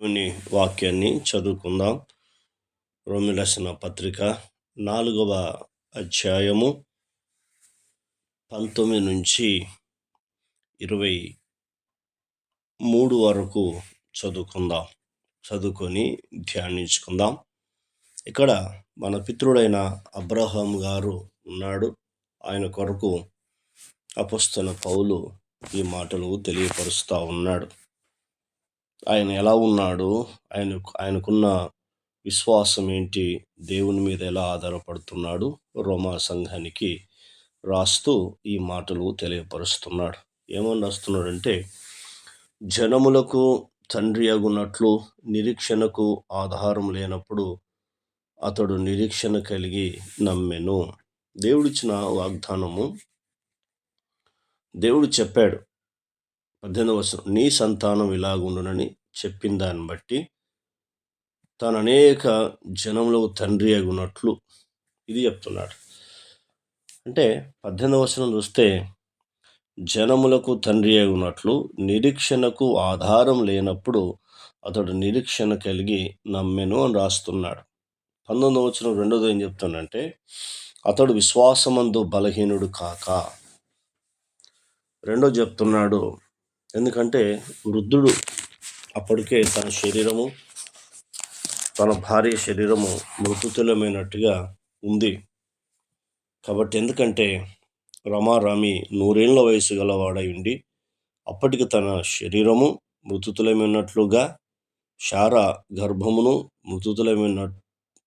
దేవుని వాక్యాన్ని చదువుకుందాం. రోమిలసిన పత్రిక నాలుగవ అధ్యాయము పంతొమ్మిది నుంచి ఇరవై మూడు వరకు చదువుకుందాం. చదువుకొని ధ్యానించుకుందాం. ఇక్కడ మన పితృడైన అబ్రహాం గారు ఉన్నాడు. ఆయన కొరకు అపుస్తన పౌలు ఈ మాటలు తెలియపరుస్తూ ఉన్నాడు. ఆయన ఎలా ఉన్నాడు? ఆయన ఆయనకున్న విశ్వాసం ఏంటి? దేవుని మీద ఎలా ఆధారపడుతున్నాడు? రోమా సంఘానికి రాస్తూ ఈ మాటలు తెలియపరుస్తున్నాడు. ఏమని రాస్తున్నాడంటే జనములకు తండ్రి అగున్నట్లు నిరీక్షణకు ఆధారం లేనప్పుడు అతడు నిరీక్షణ కలిగి నమ్మెను. దేవుడిచ్చిన వాగ్దానము దేవుడు చెప్పాడు. పద్దెనిమిది వచనం నీ సంతానం ఇలాగుండునని చెప్పిన దాన్ని బట్టి తాను అనేక జనంలో తండ్రి అగున్నట్లు ఇది చెప్తున్నాడు. అంటే పద్దెనిమిది వచనం చూస్తే జనములకు తండ్రి ఉన్నట్లు నిరీక్షణకు ఆధారం లేనప్పుడు అతడు నిరీక్షణ కలిగి నమ్మెను అని రాస్తున్నాడు. పంతొమ్మిది వచ్చిన రెండోది ఏం చెప్తానంటే అతడు విశ్వాసమందు బలహీనుడు కాక. రెండో చెప్తున్నాడు ఎందుకంటే వృద్ధుడు అప్పటికే తన శరీరము తన భార్య శరీరము మృతుతులమైనట్టుగా ఉంది. కాబట్టి ఎందుకంటే రమారామి నూరేళ్ళ వయసు గలవాడై ఉండి అప్పటికి తన శరీరము మృతుతులమైనట్లుగా శార గర్భమును మృతుతులమైన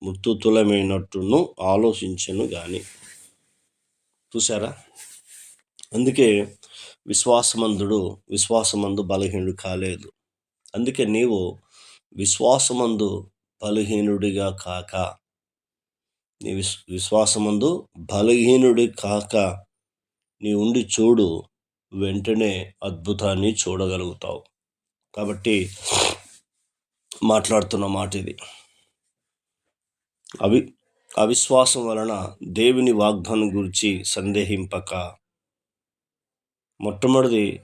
మృతుతులమైనట్టును ఆలోచించను కానీ చూసారా అందుకే విశ్వాసమందుడు విశ్వాసమందు బలహీనుడు కాలేదు. అందుకే నీవు విశ్వాసమందు బలహీనుడిగా కాక నీ విశ్ విశ్వాసమందు బలహీనుడి కాక నీ ఉండి చూడు వెంటనే అద్భుతాన్ని చూడగలుగుతావు. కాబట్టి మాట్లాడుతున్న మాట ఇది. అవి అవిశ్వాసం వలన దేవుని వాగ్దానం గురించి సందేహింపక మొట్టమొదటి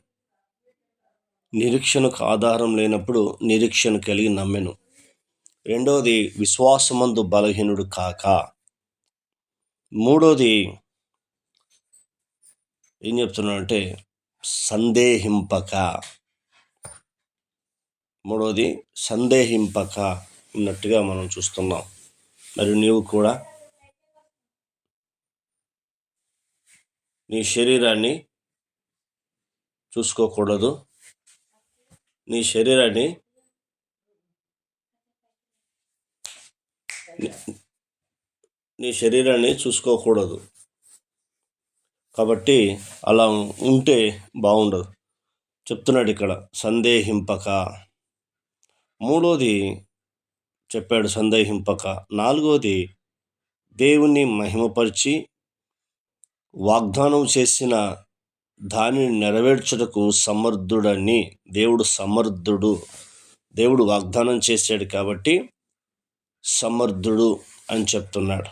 నిరీక్షణకు ఆధారం లేనప్పుడు నిరీక్షణ కలిగి నమ్మెను. రెండవది విశ్వాసమందు బలహీనుడు కాక. మూడోది ఏం చెప్తున్నానంటే సందేహింపక. మూడోది సందేహింపక ఉన్నట్టుగా మనం చూస్తున్నాం. మరి నీవు కూడా నీ శరీరాన్ని చూసుకోకూడదు. నీ శరీరాన్ని నీ శరీరాన్ని చూసుకోకూడదు. కాబట్టి అలా ఉంటే బాగుండదు. చెప్తున్నాడు ఇక్కడ సందేహింపక. మూడోది చెప్పాడు సందేహింపక. నాలుగోది దేవుణ్ణి మహిమపరిచి వాగ్దానం చేసిన దానిని నెరవేర్చుటకు సమర్థుడని దేవుడు సమర్థుడు. దేవుడు వాగ్దానం చేశాడు కాబట్టి సమర్థుడు అని చెప్తున్నాడు.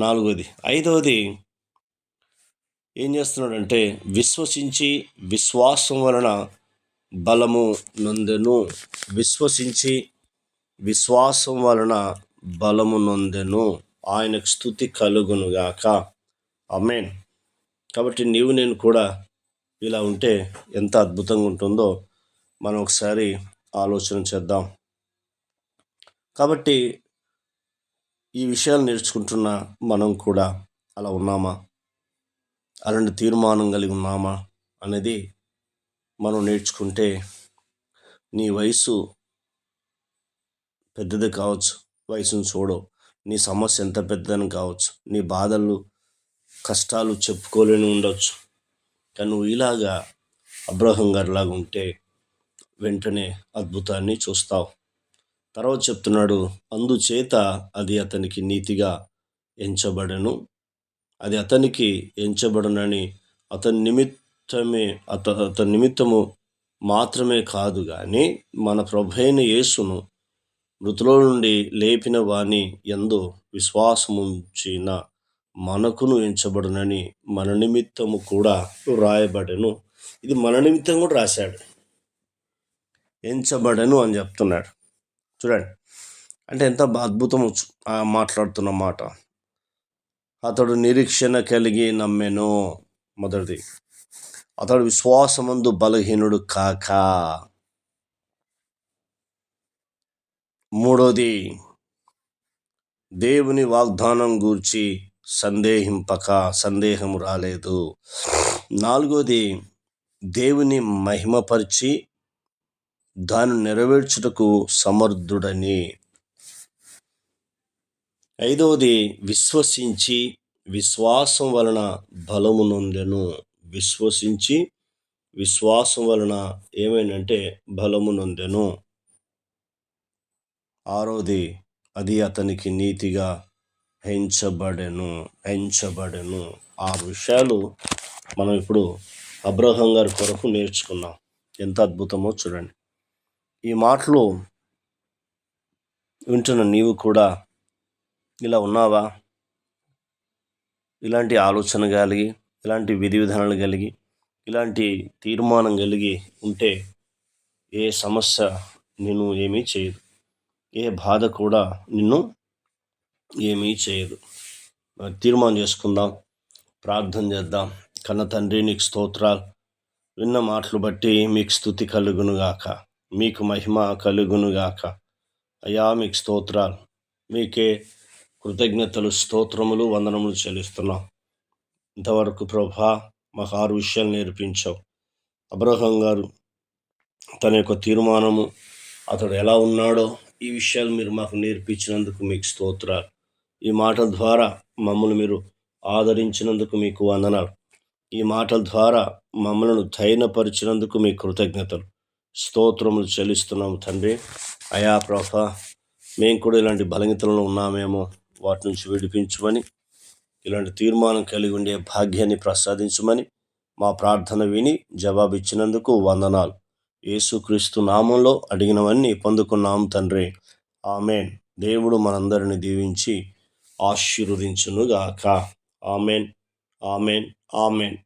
నాలుగోది. ఐదవది ఏం చేస్తున్నాడంటే విశ్వసించి విశ్వాసం వలన బలము నొందెను. విశ్వసించి విశ్వాసం వలన బలము నొందెను. ఆయనకు స్థుతి కలుగునుగాక. అమేన్ కాబట్టి నీవు నేను కూడా ఇలా ఉంటే ఎంత అద్భుతంగా ఉంటుందో మనం ఒకసారి ఆలోచన చేద్దాం. కాబట్టి ఈ విషయాలు నేర్చుకుంటున్న మనం కూడా అలా ఉన్నామా? అలాంటి తీర్మానం కలిగి ఉన్నామా? అనేది మనం నేర్చుకుంటే నీ వయసు పెద్దది కావచ్చు వయసును చూడవు. నీ సమస్య ఎంత పెద్దదని కావచ్చు నీ బాధలు కష్టాలు చెప్పుకోలేని ఉండొచ్చు. కానీ నువ్వు ఇలాగా అబ్రహం గారిలాగా ఉంటే వెంటనే అద్భుతాన్ని చూస్తావు. తర్వాత చెప్తున్నాడు అందుచేత అది అతనికి నీతిగా ఎంచబడను. అది అతనికి ఎంచబడనని అతని నిమిత్తమే అత అతని నిమిత్తము మాత్రమే కాదు కానీ మన ప్రభైన యేసును మృతుల నుండి లేపిన వాణి ఎందు విశ్వాసముంచిన మనకును ఎంచబడునని మన నిమిత్తము కూడా రాయబడెను. ఇది మన నిమిత్తం కూడా రాశాడు. ఎంచబడెను అని చెప్తున్నాడు. చూడండి. అంటే ఎంత అద్భుతం మాట్లాడుతున్న మాట. అతడు నిరీక్షణ కలిగి నమ్మెను. మొదటిది. అతడు విశ్వాసమందు బలహీనుడు కాక. మూడోది. దేవుని వాగ్దానం గూర్చి సందేహింపక సందేహం రాలేదు నాలుగోది దేవుని మహిమపరిచి దాన్ని నెరవేర్చుటకు సమర్థుడని. ఐదవది విశ్వసించి విశ్వాసం వలన బలము నొందెను. విశ్వసించి విశ్వాసం వలన ఏమైందంటే బలము నొందెను. ఆరోది అది అతనికి నీతిగా హెంచబడెను హెంచబడెను. ఆరు విషయాలు మనం ఇప్పుడు అబ్రహం గారి కొరకు నేర్చుకున్నాం. ఎంత అద్భుతమో చూడండి. ఈ మాటలు వింటున్న నీవు కూడా ఇలా ఉన్నావా? ఇలాంటి ఆలోచన కలిగి ఇలాంటి విధి విధానాలు కలిగి ఇలాంటి తీర్మానం కలిగి ఉంటే ఏ సమస్య నేను ఏమీ చేయదు. ఏ బాధ కూడా నిన్ను ఏమీ చేయదు. తీర్మానం చేసుకుందాం ప్రార్థన చేద్దాం. కన్న తండ్రి నీకు స్తోత్రాలు. విన్న మాటలు బట్టి మీకు స్థుతి కలుగునుగాక మీకు మహిమ కలుగునుగాక అయ్యా మీకు స్తోత్రాలు. మీకే కృతజ్ఞతలు స్తోత్రములు వందనములు చెల్లిస్తున్నాం. ఇంతవరకు ప్రభా మాకు ఆరు విషయాలు నేర్పించావు. అబ్రహం గారు తన యొక్క తీర్మానము అతడు ఎలా ఉన్నాడో ఈ విషయాలు మీరు మాకు నేర్పించినందుకు మీకు స్తోత్రాలు. ఈ మాటల ద్వారా మమ్మల్ని మీరు ఆదరించినందుకు మీకు వందనాలు. ఈ మాటల ద్వారా మమ్మలను ధైర్యపరిచినందుకు మీ కృతజ్ఞతలు. స్తోత్రములు చెల్లిస్తున్నాము తండ్రి. అయా ప్రభ మేము కూడా ఇలాంటి బలహీనతలను ఉన్నామేమో వాటి నుంచి విడిపించమని ఇలాంటి తీర్మానం కలిగి ఉండే భాగ్యాన్ని ప్రసాదించమని మా ప్రార్థన విని జవాబిచ్చినందుకు వందనాలు. యేసుక్రీస్తు నామంలో అడిగినవన్నీ పొందుకున్నాం తండ్రి. ఆమెన్. దేవుడు మనందరిని దీవించి ఆశీర్వదించునుగాక. ఆమెన్. ఆమెన్. ఆమెన్.